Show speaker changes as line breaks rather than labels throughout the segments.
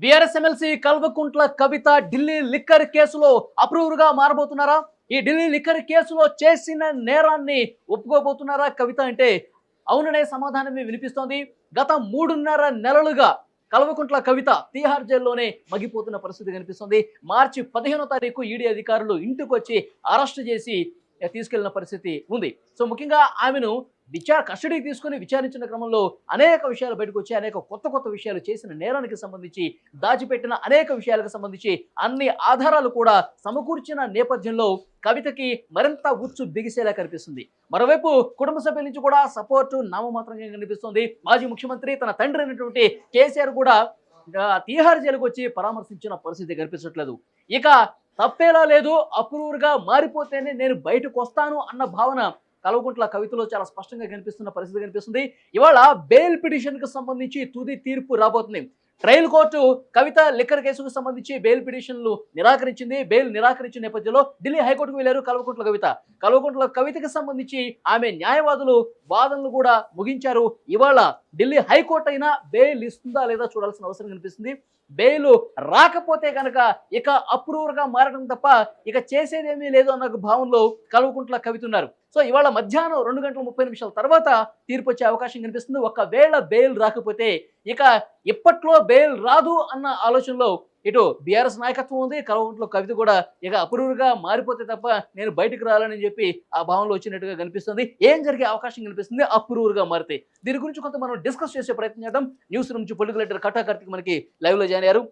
BRS MLC Kalvakuntla Kavitha Delhi liquor కేసులో అప్రూవర్గా మారబోతున్నారా? ఈ ఢిల్లీ లిక్కర్ కేసులో చేసిన నేరాన్ని ఒప్పుకోబోతున్నారా కవిత అంటే? అవుననే సమాధానమే వినిపిస్తోంది. గత మూడున్నర నెలలుగా కల్వకుంట్ల కవిత తీహార్ జైల్లోనే మగిపోతున్న పరిస్థితి కనిపిస్తుంది. మార్చి పదిహేనో తారీఖు ఈడీ అధికారులు ఇంటికి వచ్చి అరెస్ట్ చేసి తీసుకెళ్ళిన పరిస్థితి ఉంది. సో ముఖ్యంగా ఆమెను విచార కస్టడీకి తీసుకుని విచారించిన క్రమంలో అనేక విషయాలు బయటకు వచ్చి అనేక కొత్త కొత్త విషయాలు చేసిన నేరానికి సంబంధించి దాచిపెట్టిన అనేక విషయాలకు సంబంధించి అన్ని ఆధారాలు కూడా సమకూర్చిన నేపథ్యంలో కవితకి మరింత ఉచ్చు బిగిసేలా కనిపిస్తుంది. మరోవైపు కుటుంబ సభ్యుల నుంచి కూడా సపోర్టు నామమాత్రంగా కనిపిస్తుంది. మాజీ ముఖ్యమంత్రి తన తండ్రి అయినటువంటి కేసీఆర్ కూడా తీహార్ జైలుకు వచ్చి పరామర్శించిన పరిస్థితి కనిపించట్లేదు. ఇక తప్పేలా లేదు అప్రూవర్గా మారిపోతేనే నేను బయటకు వస్తాను అన్న భావన కల్వకుంట్ల కవితలో చాలా స్పష్టంగా కనిపిస్తున్న పరిస్థితి కనిపిస్తుంది. ఇవాళ బెయిల్ పిటిషన్కి సంబంధించి తుది తీర్పు రాబోతుంది. ట్రయల్ కోర్టు కవిత లిక్కర్ కేసుకు సంబంధించి బెయిల్ పిటిషన్లు నిరాకరించింది. బెయిల్ నిరాకరించిన నేపథ్యంలో ఢిల్లీ హైకోర్టుకు వెళ్ళారు కల్వకుంట్ల కవిత. కల్వకుంట్ల కవితకు సంబంధించి ఆమె న్యాయవాదులు వాదనలు కూడా ముగించారు. ఇవాళ ఢిల్లీ హైకోర్టు అయినా బెయిల్ ఇస్తుందా లేదా చూడాల్సిన అవసరం కనిపిస్తుంది. బెయిల్ రాకపోతే కనుక ఇక అప్రూవర్గా మారడం తప్ప ఇక చేసేదేమీ లేదు అన్న భావంలో కల్వకుంట్ల కవితున్నారు. సో ఇవాళ మధ్యాహ్నం రెండు గంటల ముప్పై నిమిషాల తర్వాత తీర్పు వచ్చే అవకాశం కనిపిస్తుంది. ఒకవేళ బెయిల్ రాకపోతే ఇక ఇప్పట్లో బెయిల్ రాదు అన్న ఆలోచనలో ఇటు బీఆర్ఎస్ నాయకత్వం ఉంది కలవంట్లో కవిత కూడా ఇక అప్రూవర్గా మారిపోతే తప్ప నేను బయటకు రాలని చెప్పి ఆ భావంలో వచ్చినట్టుగా కనిపిస్తుంది. ఏం జరిగే అవకాశం కనిపిస్తుంది? అప్రూవర్గా మారితే. దీని గురించి కొంత మనం డిస్కస్ చేసే ప్రయత్నం చేద్దాం. న్యూస్ నుంచి పొలిటికల్ లీడర్ కట్టా కార్తిక్ మనకి లైవ్లో జాయిన్ అయ్యారు.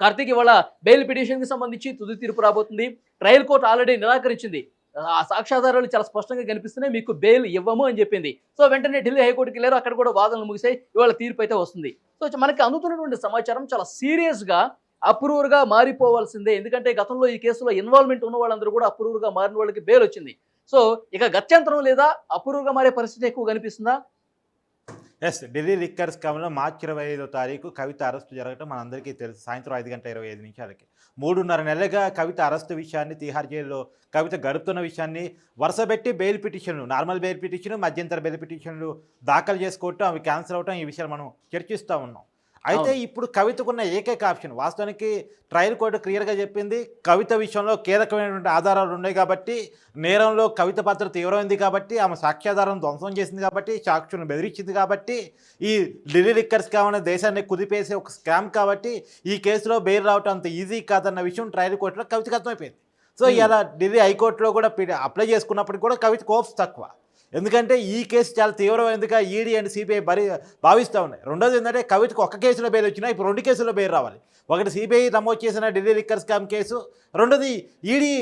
కార్తీక్ ఇవాళ బెయిల్ పిటిషన్కి సంబంధించి తుది తీర్పు రాబోతుంది. ట్రయల్ కోర్టు ఆల్రెడీ నిరాకరించింది. ఆ సాక్ష్యాధారాలు చాలా స్పష్టంగా కనిపిస్తున్నాయి. మీకు బెయిల్ ఇవ్వము అని చెప్పింది. సో వెంటనే ఢిల్లీ హైకోర్టుకి వెళ్ళారు. అక్కడ కూడా వాదనలు ముగిసాయి ఇవాళ తీర్పు అయితే వస్తుంది. సో మనకి అందుతున్నటువంటి సమాచారం చాలా సీరియస్ అప్రూవర్గా మారిపోవాల్సిందే. ఎందుకంటే గతంలో ఈ కేసులో ఇన్వాల్వ్మెంట్ ఉన్న వాళ్ళందరూ కూడా అప్రూవర్గా మారిన వాళ్ళకి బెయిల్ వచ్చింది. సో ఇక గత్యంతరం లేదా అప్రూవర్గా మారే పరిస్థితి ఎక్కువ కనిపిస్తుందా?
ఎస్ ఢిల్లీ లిక్కర్స్ కమలో మార్చి ఇరవై ఐదో తారీఖు కవిత అరెస్టు జరగటం మనందరికీ తెలుసు. సాయంత్రం ఐదు గంట ఇరవై ఐదు నిమిషాలకి. మూడున్నర నెలలుగా కవిత అరెస్టు విషయాన్ని తీహార్ జైల్లో కవిత గడుపుతున్న విషయాన్ని వరుసపెట్టి bail petitions normal bail petition మధ్యంతర బెయిల్ పిటిషన్లు దాఖలు చేసుకోవటం అవి క్యాన్సిల్ అవటం ఈ విషయాలు మనం చర్చిస్తూ ఉన్నాం. అయితే ఇప్పుడు కవితకున్న ఏకైక ఆప్షన్ వాస్తవానికి ట్రయల్ కోర్టు క్లియర్గా చెప్పింది కవిత విషయంలో కీలకమైనటువంటి ఆధారాలు ఉన్నాయి కాబట్టి నేరంలో కవిత పాత్ర తీవ్రమైంది కాబట్టి ఆమె సాక్ష్యాధారం ధ్వంసం చేసింది కాబట్టి సాక్షులను బెదిరించింది కాబట్టి ఈ ఢిల్లీ లిక్కర్స్ కావాలనే దేశాన్ని కుదిపేసే ఒక స్కామ్ కాబట్టి ఈ కేసులో బెయిల్ రావటం అంత ఈజీ కాదన్న విషయం ట్రయల్ కోర్టులో కవితకు అర్థమైపోయింది. సో. ఇలా ఢిల్లీ హైకోర్టులో కూడా అప్లై చేసుకున్నప్పటికి కూడా కవిత కోప్స్ తక్కువ. ఎందుకంటే ఈ కేసు చాలా తీవ్రమైనదిగా ఈడీ అండ్ సిబిఐ బరి భావిస్తూ ఉన్నాయి. రెండోది ఏంటంటే కవితకు ఒక కేసులో బెయిల్ వచ్చినా ఇప్పుడు రెండు కేసుల్లో బెయిల్ రావాలి. ఒకటి సిబిఐ నమోదు చేసిన ఢిల్లీ లిక్కర్ స్కామ్ కేసు రెండోది ఈడీ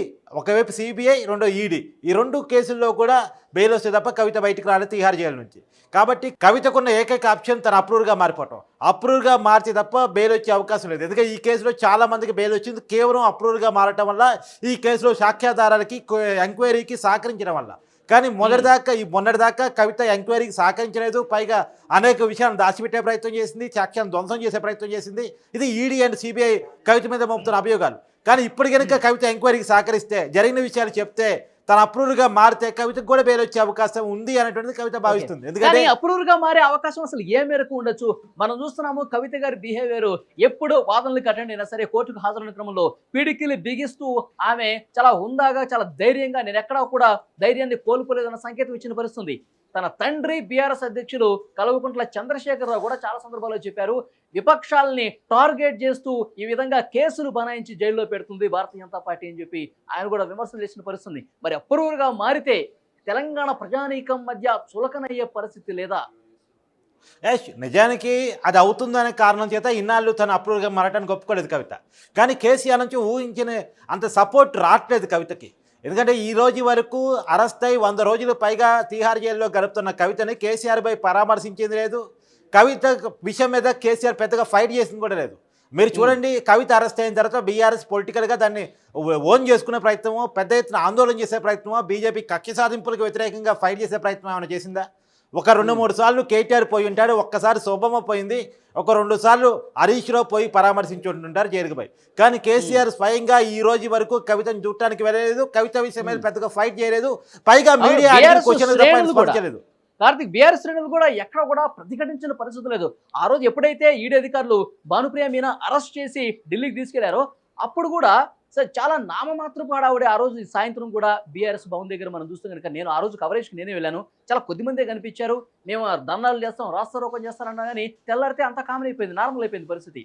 ఒకవైపు సిబిఐ రెండో ఈడీ. ఈ రెండు కేసుల్లో కూడా బెయిల్ వస్తే తప్ప కవిత బయటకు రాలేదు తీహార్ జైలు నుంచి. కాబట్టి కవితకున్న ఏకైక ఆప్షన్ తన అప్రూవ్గా మారిపోవటం. అప్రూవ్గా మార్చి తప్ప బెయిల్ వచ్చే అవకాశం లేదు. ఎందుకంటే ఈ కేసులో చాలామందికి బెయిల్ వచ్చింది. కేవలం అప్రూవ్గా మారటం వల్ల ఈ కేసులో సాక్ష్యాధారాలకి ఎంక్వైరీకి సహకరించడం వల్ల. కానీ మొదటిదాకా ఈ మొన్నటిదాకా కవిత ఎంక్వైరీకి సహకరించలేదు. పైగా అనేక విషయాలను దాచిపెట్టే ప్రయత్నం చేసింది సాక్ష్యాన్ని ధ్వంసం చేసే ప్రయత్నం చేసింది. ఇది ఈడీ అండ్ సిబిఐ కవిత మీద మోపుతున్న అభియోగాలు. కానీ ఇప్పుడు కనుక కవిత ఎంక్వైరీకి సహకరిస్తే జరిగిన విషయాలు చెప్తే తన అప్రూవ్గా మారితే కవితకు కూడా బెయిల్ వచ్చే అవకాశం ఉంది అనేటువంటిది కవిత భావిస్తుంది. ఎందుకంటే
కానీ అప్రూవర్గా మారే అవకాశం అసలు ఏ మేరకు ఉండొచ్చు? మనం చూస్తున్నాము కవిత గారి బిహేవియర్ ఎప్పుడు వాదనలకు అటెండ్ అయినా సరే కోర్టుకు హాజరైన క్రమంలో పిడికిలి బిగిస్తూ ఆమె చాలా హుందాగా చాలా ధైర్యంగా నేను ఎక్కడా కూడా ధైర్యాన్ని కోల్పోలేదన్న సంకేతం ఇచ్చిన పరిస్థితుంది తన తండ్రి బీఆర్ఎస్ అధ్యక్షుడు కల్వకుంట్ల చంద్రశేఖరరావు కూడా చాలా సందర్భాల్లో చెప్పారు విపక్షాలని టార్గెట్ చేస్తూ ఈ విధంగా కేసులు బనాయించి జైల్లో పెడుతుంది భారతీయ జనతా పార్టీ అని చెప్పి ఆయన కూడా విమర్శలు చేసిన పరిస్థితుంది. మరి అప్రూవర్గా మారితే తెలంగాణ ప్రజానీకం మధ్య చులకనయ్యే పరిస్థితి లేదా?
యష్ నిజానికి అది అవుతుందనే కారణం చేత ఇన్నాళ్ళు తను అప్రూవ్గా మారటానికి ఒప్పుకోలేదు కవిత. కానీ కేసీఆర్ నుంచి ఊహించిన అంత సపోర్ట్ రావట్లేదు కవితకి. ఎందుకంటే ఈ రోజు వరకు అరెస్ట్ అయి వంద రోజులు పైగా తీహార్ జైల్లో గడుపుతున్న కవితని కేసీఆర్ పై పరామర్శించింది లేదు. కవిత విషయం మీద కేసీఆర్ పెద్దగా ఫైట్ చేసింది కూడా లేదు. మీరు చూడండి కవిత అరెస్ట్ అయిన తర్వాత బీఆర్ఎస్ పొలిటికల్గా దాన్ని ఓన్ చేసుకునే ప్రయత్నమో పెద్ద ఎత్తున ఆందోళన చేసే ప్రయత్నమో బీజేపీ కక్ష సాధింపులకు వ్యతిరేకంగా ఫైట్ చేసే ప్రయత్నం ఏమైనా చేసిందా? ఒక రెండు మూడు సార్లు కేటీఆర్ పోయి ఉంటాడు ఒక్కసారి శోభమ్మ పోయింది ఒక రెండు సార్లు హరీష్ రావు పోయి పరామర్శించి ఉంటుంటారు జైలుకు పోయి. కానీ కేసీఆర్ స్వయంగా ఈ రోజు వరకు కవితను చూడటానికి వెళ్ళలేదు కవిత విషయం మీద పెద్దగా ఫైట్ చేయలేదు పైగా మీడియా
కార్తిక్ బీఆర్ శ్రేణులు కూడా ఎక్కడ కూడా ప్రతిఘటించిన పరిస్థితి లేదు. ఆ రోజు ఎప్పుడైతే ఈడీ అధికారులు భానుప్రియ మీనా అరెస్ట్ చేసి ఢిల్లీకి తీసుకెళ్ళారో అప్పుడు కూడా సార్ చాలా నామమాత్రపు హడావుడి ఆ రోజు సాయంత్రం కూడా బీఆర్ఎస్ భవన్ దగ్గర మనం చూస్తే కనుక నేను ఆ రోజు కవరేజ్కి నేనే వెళ్ళాను. చాలా కొద్ది మందే కనిపించారు. మేము ధర్నాలు చేస్తాం రాస్తారోకం చేస్తారన్నా కానీ తెల్లారితే అంతా కామన్ అయిపోయింది నార్మల్ అయిపోయింది పరిస్థితి.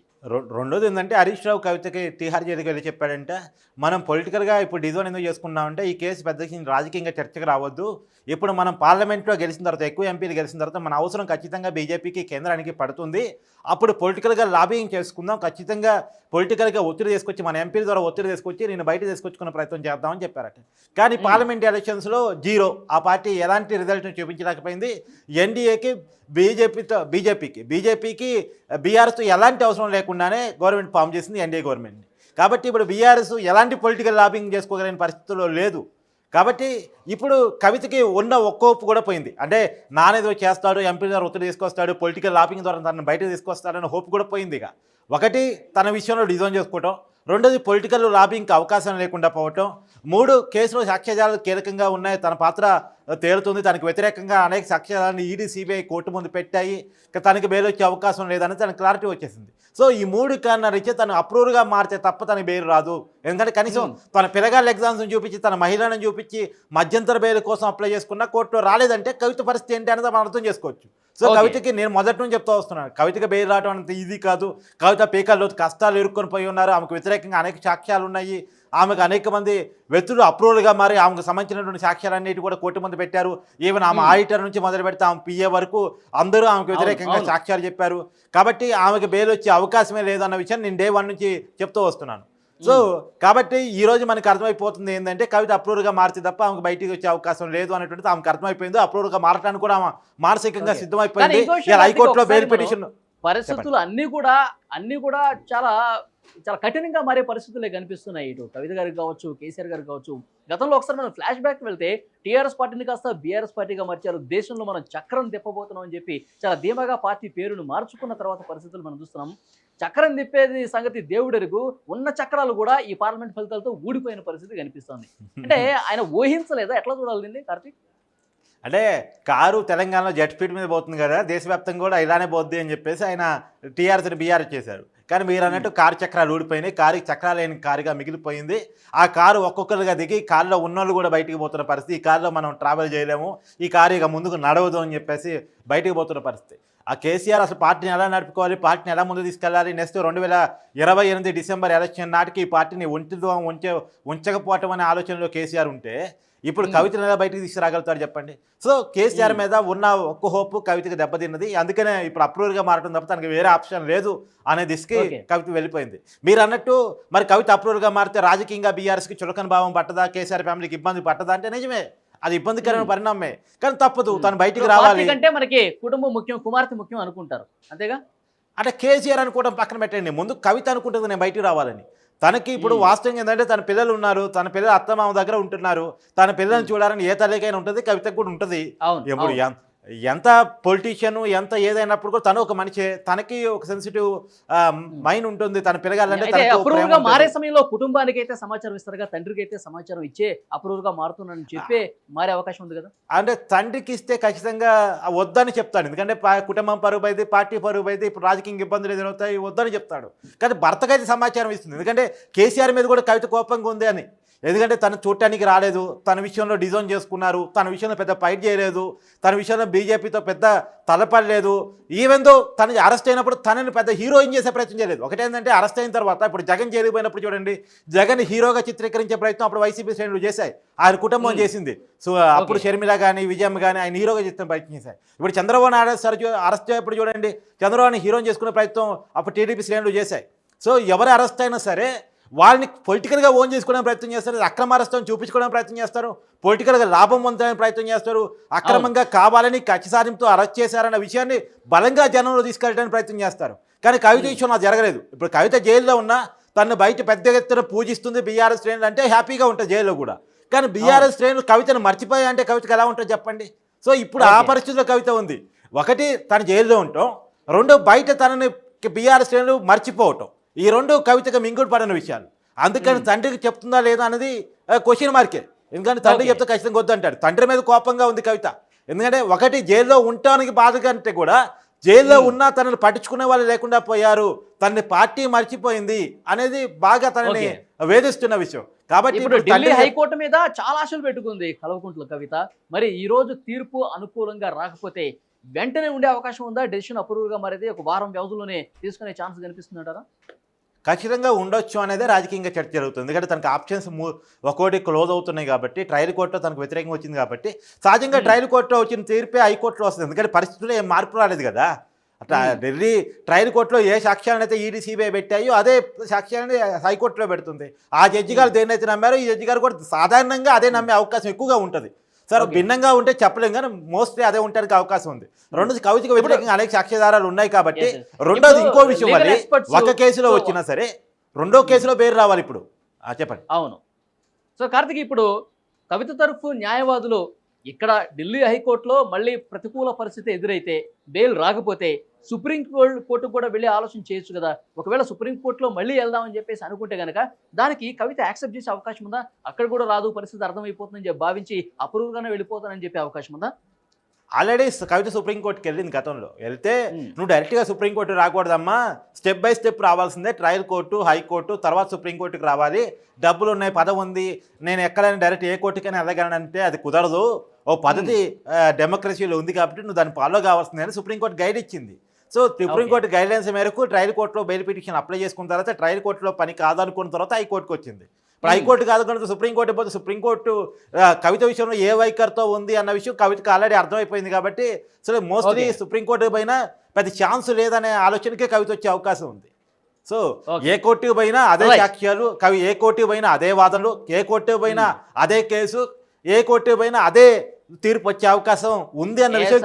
రెండోది ఏంటంటే హరీష్ రావు కవితకి తిహార్ జైలుకి వెళ్ళి చెప్పాడంటే మనం పొలిటికల్గా ఇప్పుడు డిజైన్ ఎందుకు చేసుకున్నామంటే ఈ కేసు పెద్ద రాజకీయంగా చర్చకు రావద్దు. ఇప్పుడు మనం పార్లమెంట్లో గెలిచిన తర్వాత ఎక్కువ ఎంపీలు గెలిచిన తర్వాత మన అవసరం ఖచ్చితంగా బీజేపీకి కేంద్రానికి పడుతుంది. అప్పుడు పొలిటికల్గా లాబింగ్ చేసుకుందాం ఖచ్చితంగా పొలిటికల్గా ఒత్తిడి తీసుకొచ్చి మన ఎంపీల ద్వారా ఒత్తిడి తీసుకొచ్చి నేను బయట తీసుకొచ్చుకునే ప్రయత్నం చేద్దామని చెప్పారట. కానీ. పార్లమెంట్ ఎలక్షన్స్లో జీరో ఆ పార్టీ ఎలాంటి రిజల్ట్ని చూపించలేకపోయింది. ఎన్డీఏకి బీజేపీతో బీజేపీకి బీజేపీకి బీఆర్ఎస్తో ఎలాంటి అవసరం లేకుండానే గవర్నమెంట్ ఫామ్ చేసింది ఎన్డీఏ గవర్నమెంట్ కాబట్టి ఇప్పుడు బీఆర్ఎస్ ఎలాంటి పొలిటికల్ లాబింగ్ చేసుకోగలిగిన పరిస్థితుల్లో లేదు. కాబట్టి ఇప్పుడు కవితకి ఉన్న ఒక్కోపు కూడా పోయింది. అంటే నానేదో చేస్తాడు ఎంపీ ద్వారా ఒత్తిడి తీసుకొస్తాడు పొలిటికల్ లాబింగ్ ద్వారా తనను బయట తీసుకొస్తాడని హోప్ కూడా పోయింది ఇక. ఒకటి తన విషయంలో డిజైన్ చేసుకోవటం రెండోది పొలిటికల్ లాబింగ్కి అవకాశం లేకుండా పోవటం. మూడు కేసులో సాక్ష్యాధారాలు కీలకంగా ఉన్నాయి. తన పాత్ర తేలుతుంది. తనకు వ్యతిరేకంగా అనేక సాక్ష్యాలను ఈడీ సిబిఐ కోర్టు ముందు పెట్టాయి. తనకి బెయిల్ వచ్చే అవకాశం లేదని తనకు క్లారిటీ వచ్చేసింది. సో ఈ మూడు కారణాలు ఇచ్చి తను అప్రూవ్గా మారితే తప్ప తనకి బెయిల్ రాదు. ఎందుకంటే కనీసం
Hmm.
తన పిల్లగాళ్ళ ఎగ్జామ్స్ని చూపించి తన మహిళలను చూపించి మధ్యంతర బెయిల్ కోసం అప్లై చేసుకున్న కోర్టులో రాలేదంటే కవిత పరిస్థితి ఏంటి అనేది మనం అర్థం చేసుకోవచ్చు. సో. కవితకి నేను మొదటి నుంచి చెప్తా వస్తున్నాను. కవితకి బెయిల్ రావడం అంత ఈజీ కాదు. కవిత పీకల్లో కష్టాలు ఇరుక్కొని పోయి ఉన్నారు. ఆమెకు వ్యతిరేకంగా అనేక సాక్ష్యాలు ఉన్నాయి. ఆమెకు అనేక మంది వ్యక్తులు అప్రూవల్గా మారి ఆమెకు సంబంధించినటువంటి సాక్ష్యాలన్నిటి కూడా కోర్టు ముందు పెట్టారు. ఈవెన్ ఆమె
Hmm.
ఆడిటర్ నుంచి మొదలు పెడితే ఆమె పిఏ వరకు అందరూ ఆమెకు వ్యతిరేకంగా. సాక్ష్యాలు చెప్పారు. కాబట్టి ఆమెకు బెయిల్ వచ్చే అవకాశమే లేదన్న విషయాన్ని నేను డే వన్ నుంచి చెప్తూ వస్తున్నాను. సో కాబట్టి ఈ రోజు మనకు అర్థమైపోతుంది ఏంటంటే కవిత అప్రూవ్గా మార్చి తప్ప ఆమెకు బయటికి వచ్చే అవకాశం లేదు అనేటువంటిది ఆమెకు అర్థమైపోయింది. అప్రూవ్గా మారటానికి కూడా ఆమె మానసికంగా. సిద్ధమైపోయింది. హైకోర్టులో బెయిల్ పిటిషన్
పరిస్థితులు అన్నీ కూడా అన్నీ కూడా చాలా చాలా కఠినంగా మారే పరిస్థితులే కనిపిస్తున్నాయి ఇటు కవిత గారికి కావచ్చు కేసీఆర్ గారికి కావచ్చు. గతంలో ఒకసారి మనం ఫ్లాష్ బ్యాక్ వెళ్తే టీఆర్ఎస్ పార్టీని కాస్త బీఆర్ఎస్ పార్టీగా మార్చారు. దేశంలో మనం చక్రం తిప్పబోతున్నాం అని చెప్పి చాలా ధీమాగా పార్టీ పేరును మార్చుకున్న తర్వాత పరిస్థితులు మనం చూస్తున్నాం. చక్రం తిప్పేది సంగతి దేవుడెరుగు. ఉన్న చక్రాలు కూడా ఈ పార్లమెంట్ ఫలితాలతో ఊడిపోయిన పరిస్థితి కనిపిస్తుంది. అంటే ఆయన ఊహించలేదా? ఎట్లా చూడాలి దీన్ని కార్తీక్?
అంటే కారు తెలంగాణలో జెట్ స్పీడ్ మీద పోతుంది కదా దేశవ్యాప్తంగా కూడా ఇలానే పోద్ది అని చెప్పేసి ఆయన టీఆర్ఎస్ని బీఆర్ చేశారు. కానీ మీరు అన్నట్టు కారు చక్రాలు ఊడిపోయినాయి కారుకి చక్రాలు లేని కారుగా మిగిలిపోయింది. ఆ కారు ఒక్కొక్కరుగా దిగి కారులో ఉన్నోళ్ళు కూడా బయటికి పోతున్న పరిస్థితి ఈ కారులో మనం ట్రావెల్ చేయలేము ఈ కారు ఇక ముందుకు నడవదు అని చెప్పేసి బయటికి పోతున్న పరిస్థితి. ఆ కేసీఆర్ అసలు పార్టీని ఎలా నడుపుకోవాలి పార్టీని ఎలా ముందు తీసుకెళ్ళాలి నెక్స్ట్ రెండు వేల ఇరవై ఎనిమిది డిసెంబర్ ఎలక్షన్ నాటికి ఈ పార్టీని ఉంచుదాం ఉంచే ఉంచకపోవటం అనే ఆలోచనలో కేసీఆర్ ఉంటే ఇప్పుడు. కవితను ఎలా బయటికి తీసుకురాగలుగుతాడు చెప్పండి సో కేసీఆర్. మీద ఉన్న ఒక్క హోప్ కవితకి దెబ్బతిన్నది అందుకనే ఇప్పుడు అప్రూవల్గా మారడం తప్ప తనకి వేరే ఆప్షన్ లేదు అనే దిశకి. కవిత వెళ్ళిపోయింది మీరు అన్నట్టు మరి కవిత అప్రూవల్గా మారితే రాజకీయంగా బీఆర్ఎస్కి చులకన భావం పట్టదా కేసీఆర్ ఫ్యామిలీకి ఇబ్బంది పట్టదా అంటే నిజమే అది ఇబ్బందికరమైన. పరిణామమే కానీ తప్పదు. తను బయటికి రావాలి
కంటే మనకి కుటుంబం ముఖ్యం కుమార్తె ముఖ్యం అనుకుంటారు అంతేగా
అంటే కేసీఆర్ అనుకోవడం పక్కన పెట్టండి ముందు కవిత అనుకుంటుంది నేను బయటికి రావాలని తనకి ఇప్పుడు. వాస్తవం ఏంటంటే తన పిల్లలు ఉన్నారు తన పిల్లలు అత్తమామ దగ్గర ఉంటున్నారు తన పిల్లల్ని. చూడాలని ఏ తల్లికైనా ఉంటుంది కవితకు కూడా ఉంటుంది
అవును
ఇప్పుడు
అవును.
ఎం- ఎంత పొలిటీషియన్ ఎంత ఏదైనప్పుడు కూడా తను ఒక మనిషే. తనకి ఒక సెన్సిటివ్ మైండ్ ఉంటుంది. తన పిల్లగాలంటే
అయితే
తనకు
అప్రూవల్
ప్రేమ
గా
ఉంటుంది.
మారే సమయంలో కుటుంబానికి అయితే సమాచారం ఇస్తారుగా? తండ్రికి అయితే సమాచారం ఇచ్చే అప్రూవల్గా మారుతున్నానని చెప్పే మారే అవకాశం ఉంది కదా?
అంటే తండ్రికి ఇస్తే ఖచ్చితంగా వద్దని చెప్తాడు. ఎందుకంటే కుటుంబం పరుగు అయితే పార్టీ పరుగు అయితే ఇప్పుడు రాజకీయ ఇబ్బందులు ఎదురవుతాయి వద్దని చెప్తాడు. కానీ భర్తకైతే సమాచారం ఇస్తుంది. ఎందుకంటే కేసీఆర్ మీద కూడా కవిత కోపంగా ఉంది అని. ఎందుకంటే తను చూడటానికి రాలేదు తన విషయంలో డిజైన్ చేసుకున్నారు తన విషయంలో పెద్ద ఫైట్ చేయలేదు తన విషయంలో బీజేపీతో పెద్ద తలపడలేదు. ఈవెన్ దో తను అరెస్ట్ అయినప్పుడు తనని పెద్ద హీరోయిన్ చేసే ప్రయత్నం చేయలేదు. ఒకటేంటంటే అరెస్ట్ అయిన తర్వాత ఇప్పుడు జగన్ జైలుకి పోయినప్పుడు చూడండి జగన్ హీరోగా చిత్రీకరించే ప్రయత్నం అప్పుడు వైసీపీ శ్రేణులు చేశాయి. ఆయన కుటుంబం
Hmm.
చేసింది. సో అప్పుడు. షర్మిల కానీ విజయమ్మ కానీ ఆయన హీరోగా చేస్తున్న ప్రయత్నం చేశారు ఇప్పుడు చంద్రబాబు నాయుడు సార్ అరెస్ట్ అయ్యేప్పుడు చూడండి చంద్రబాబుని హీరోని చేసుకునే ప్రయత్నం అప్పుడు టీడీపీ శ్రేణులు చేశాయి. సో ఎవరు అరెస్ట్ అయినా సరే వాళ్ళని పొలిటికల్గా ఓన్ చేసుకునే ప్రయత్నం చేస్తారు అక్రమ అరెస్ట్ అని చూపించుకోవడం ప్రయత్నం చేస్తారు పొలిటికల్గా లాభం పొందడానికి ప్రయత్నం చేస్తారు అక్రమంగా కావాలని కక్ష సాధింపుతో అరెస్ట్ చేశారన్న విషయాన్ని బలంగా జనంలో తీసుకెళ్ళడానికి ప్రయత్నం చేస్తారు. కానీ కవిత విషయం అది జరగలేదు. ఇప్పుడు కవిత జైల్లో ఉన్నా తను బయట పెద్ద ఎత్తున పూజిస్తుంది బీఆర్ఎస్ శ్రేణులు అంటే హ్యాపీగా ఉంటుంది జైల్లో కూడా. కానీ బీఆర్ఎస్ శ్రేణులు కవితను మర్చిపోయా అంటే కవితకు ఎలా ఉంటుంది చెప్పండి? సో ఇప్పుడు ఆ. పరిస్థితిలో కవిత ఉంది. ఒకటి తను జైల్లో ఉండటం రెండు బయట తనని బీఆర్ఎస్ శ్రేణులు మర్చిపోవటం. ఈ రెండు కవితగా మింగుడు పడిన విషయాలు. అందుకని. తండ్రికి చెప్తుందా లేదా అనేది క్వశ్చన్ మార్కే ఎందుకంటే తండ్రి. చెప్తే ఖచ్చితంగా వద్దంటాడు. తండ్రి మీద కోపంగా ఉంది కవిత. ఎందుకంటే ఒకటి జైల్లో ఉండటానికి బాధ కంటే కూడా జైల్లో ఉన్నా తనని పట్టించుకునే వాళ్ళు లేకుండా పోయారు. తనని పార్టీ మర్చిపోయింది అనేది బాగా తనని. వేధిస్తున్న విషయం. కాబట్టి
ఇప్పుడు ఢిల్లీ హైకోర్టు మీద చాలా ఆశలు పెట్టుకుంది కల్వకుంట్ల కవిత. మరి ఈ రోజు తీర్పు అనుకూలంగా రాకపోతే వెంటనే ఉండే అవకాశం ఉందా? డెసిషన్ అప్రూవ్గా మరిది ఒక వారం వ్యవధిలోనే తీసుకునే ఛాన్స్ కనిపిస్తుందంటారా?
ఖచ్చితంగా ఉండొచ్చు అనేది రాజకీయంగా చర్చ జరుగుతుంది. ఎందుకంటే తనకు ఆప్షన్స్ ఒక్కోటి క్లోజ్ అవుతున్నాయి కాబట్టి ట్రయల్ కోర్టులో తనకు వ్యతిరేకంగా వచ్చింది కాబట్టి సహజంగా. ట్రయల్ కోర్టులో వచ్చిన తీర్పే హైకోర్టులో వస్తుంది. ఎందుకంటే పరిస్థితుల్లో ఏం మార్పు రాలేదు కదా. అట్లా. ఢిల్లీ ట్రయల్ కోర్టులో ఏ సాక్ష్యాలను అయితే ఈడీ సిబిఐ పెట్టాయో అదే సాక్ష్యాన్ని హైకోర్టులో పెడుతుంది. ఆ జడ్జి గారు దేన్నైతే నమ్మారో ఈ జడ్జి గారు కూడా సాధారణంగా అదే నమ్మే అవకాశం ఎక్కువగా ఉంటుంది. సరే. భిన్నంగా ఉంటే చెప్పలేం కానీ మోస్ట్లీ అదే ఉండడానికి అవకాశం ఉంది. రెండోది కవితకు వ్యతిరేకంగా అనేక సాక్ష్యాధారాలు ఉన్నాయి కాబట్టి. రెండోది ఇంకో విషయం ఒక కేసులో వచ్చినా సరే రెండో కేసులో పేరు రావాలి ఇప్పుడు. చెప్పండి.
అవును. సో కార్తిక్ ఇప్పుడు కవిత తరఫు న్యాయవాదులు ఇక్కడ ఢిల్లీ హైకోర్టులో మళ్ళీ ప్రతికూల పరిస్థితి ఎదురైతే బెయిల్ రాకపోతే సుప్రీం కోర్టు కూడా వెళ్ళి ఆలోచన చేయొచ్చు కదా. ఒకవేళ సుప్రీం కోర్టులో మళ్ళీ వెళ్దామని చెప్పేసి అనుకుంటే గనక దానికి కవిత యాక్సెప్ట్ చేసే అవకాశం ఉందా? అక్కడ కూడా రాదు పరిస్థితి అర్థమైపోతుందని చెప్పి భావించి అప్రూవ్గానే వెళ్ళిపోతానని చెప్పే అవకాశం ఉందా?
ఆల్రెడీ కవిత సుప్రీంకోర్టుకి వెళ్ళింది గతంలో. వెళ్తే. నువ్వు డైరెక్ట్గా సుప్రీంకోర్టు రాకూడదమ్మా. స్టెప్ బై స్టెప్ రావాల్సిందే. ట్రయల్ కోర్టు హైకోర్టు తర్వాత సుప్రీంకోర్టుకి రావాలి. డబ్బులు ఉన్నాయి పదవి ఉంది. నేను ఎక్కడైనా డైరెక్ట్ ఏ కోర్టుకైనా వెళ్ళగలనంటే అది కుదరదు. ఓ పద్ధతి డెమోక్రసీలో ఉంది కాబట్టి నువ్వు దాన్ని ఫాలో కావాల్సిందే అని సుప్రీంకోర్టు గైడ్ ఇచ్చింది సో సుప్రీంకోర్టు గైడ్లైన్స్ మేరకు ట్రయల్ కోర్టులో బెయిల్ పిటిషన్ అప్లై చేసుకున్న తర్వాత ట్రయల్ కోర్టులో పని కాదనుకున్న తర్వాత హైకోర్టుకి వచ్చింది ఇప్పుడు
Hmm.
హైకోర్టు కాదనుకున్న సుప్రీంకోర్టు పోతే సుప్రీంకోర్టు కవిత విషయంలో ఏ వైఖరితో ఉంది అన్న విషయం కవితకు ఆల్రెడీ అర్థమైపోయింది కాబట్టి సో మోస్ట్లీ. సుప్రీంకోర్టు పైన పెద్ద ఛాన్స్ లేదనే ఆలోచనకే కవిత వచ్చే అవకాశం ఉంది సో. ఏ కోర్టుకు పోయినా అదే. సాక్ష్యాలు కవి ఏ కోర్టుకు పోయినా అదే వాదనలు ఏ కోర్టుకు పోయినా
Hmm.
అదే కేసు ఏ కోర్టుకు పోయినా అదే తీర్పు వచ్చే అవకాశం ఉంది అన్న విషయం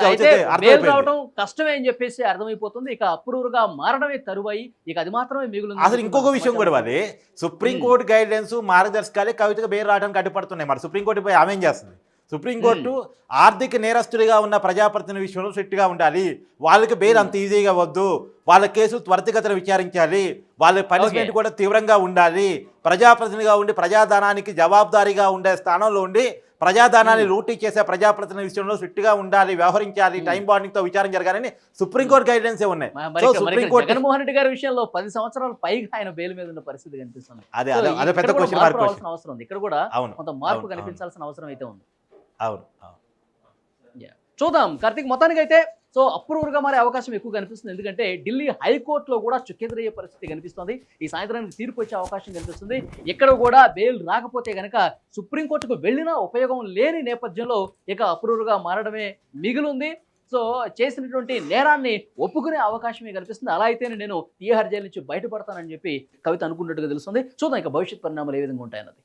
రావడం కష్టమే అని చెప్పేసి అర్థమైపోతుంది. ఇక అప్రూవ్గా మారడమే తరువాయి. ఇక అది మాత్రమే మిగులు
అసలు ఇంకొక విషయం కూడా వాళ్ళు సుప్రీంకోర్టు గైడ్ లైన్స్ మార్గదర్శకాలే కవితకు బెయిల్ రావడానికి అడ్డుపడుతున్నాయి. మరి సుప్రీంకోర్టు పోయి ఆమె ఏం చేస్తుంది? సుప్రీంకోర్టు ఆర్థిక నేరస్తుడిగా ఉన్న ప్రజాప్రతినిధి విషయంలో స్ట్రిక్ట్గా ఉండాలి. వాళ్ళకి బెయిల్ అంత ఈజీగా వద్దు. వాళ్ళ కేసు త్వరితగతిన విచారించాలి. వాళ్ళ పనిష్మెంట్. కూడా తీవ్రంగా ఉండాలి. ప్రజాప్రతినిధిగా ఉండి ప్రజాధనానికి జవాబుదారీగా ఉండే స్థానంలో ఉండి ప్రజాధనాన్ని లూటీ చేసే ప్రజాప్రతినిధి విషయంలో స్ట్రిక్ట్గా ఉండాలి వ్యవహరించాలి టైం బాండింగ్తో విచారం జరగాలని సుప్రీంకోర్టు గైడ్ లైన్స్ ఉన్నాయి? So supreme court
Jaganmohan Reddy గారి విషయంలో పది సంవత్సరాల పైగా ఆయన బెయిల్ మీద ఉన్న పరిస్థితి కనిపిస్తుంది.
అదే అదే పెద్ద క్వశ్చన్ మార్క్
అవసరం ఉంది. ఇక్కడ కూడా కొంత మార్పు కనిపించాల్సిన అవసరం అయితే ఉంది.
అవును అవును.
చూద్దాం. కార్తీక్ మొత్తానికి అయితే సో అప్రూవర్గా మారే అవకాశం ఎక్కువ కనిపిస్తుంది. ఎందుకంటే ఢిల్లీ హైకోర్టులో కూడా చుక్కెదురయ్యే పరిస్థితి కనిపిస్తుంది. ఈ సాయంత్రానికి తీర్పు వచ్చే అవకాశం కనిపిస్తుంది. ఎక్కడ కూడా బెయిల్ రాకపోతే కనుక సుప్రీంకోర్టుకు వెళ్ళినా ఉపయోగం లేని నేపథ్యంలో ఇక అప్రూవర్గా మారడమే మిగిలింది. సో చేసినటువంటి నేరాన్ని ఒప్పుకునే అవకాశమే కనిపిస్తుంది. అలా అయితేనే నేను తీహార్ జైలు నుంచి బయటపడతానని చెప్పి కవిత అనుకున్నట్టుగా తెలుస్తుంది. చూద్దాం ఇక భవిష్యత్ పరిణామాలు ఏ విధంగా ఉంటాయన్నది.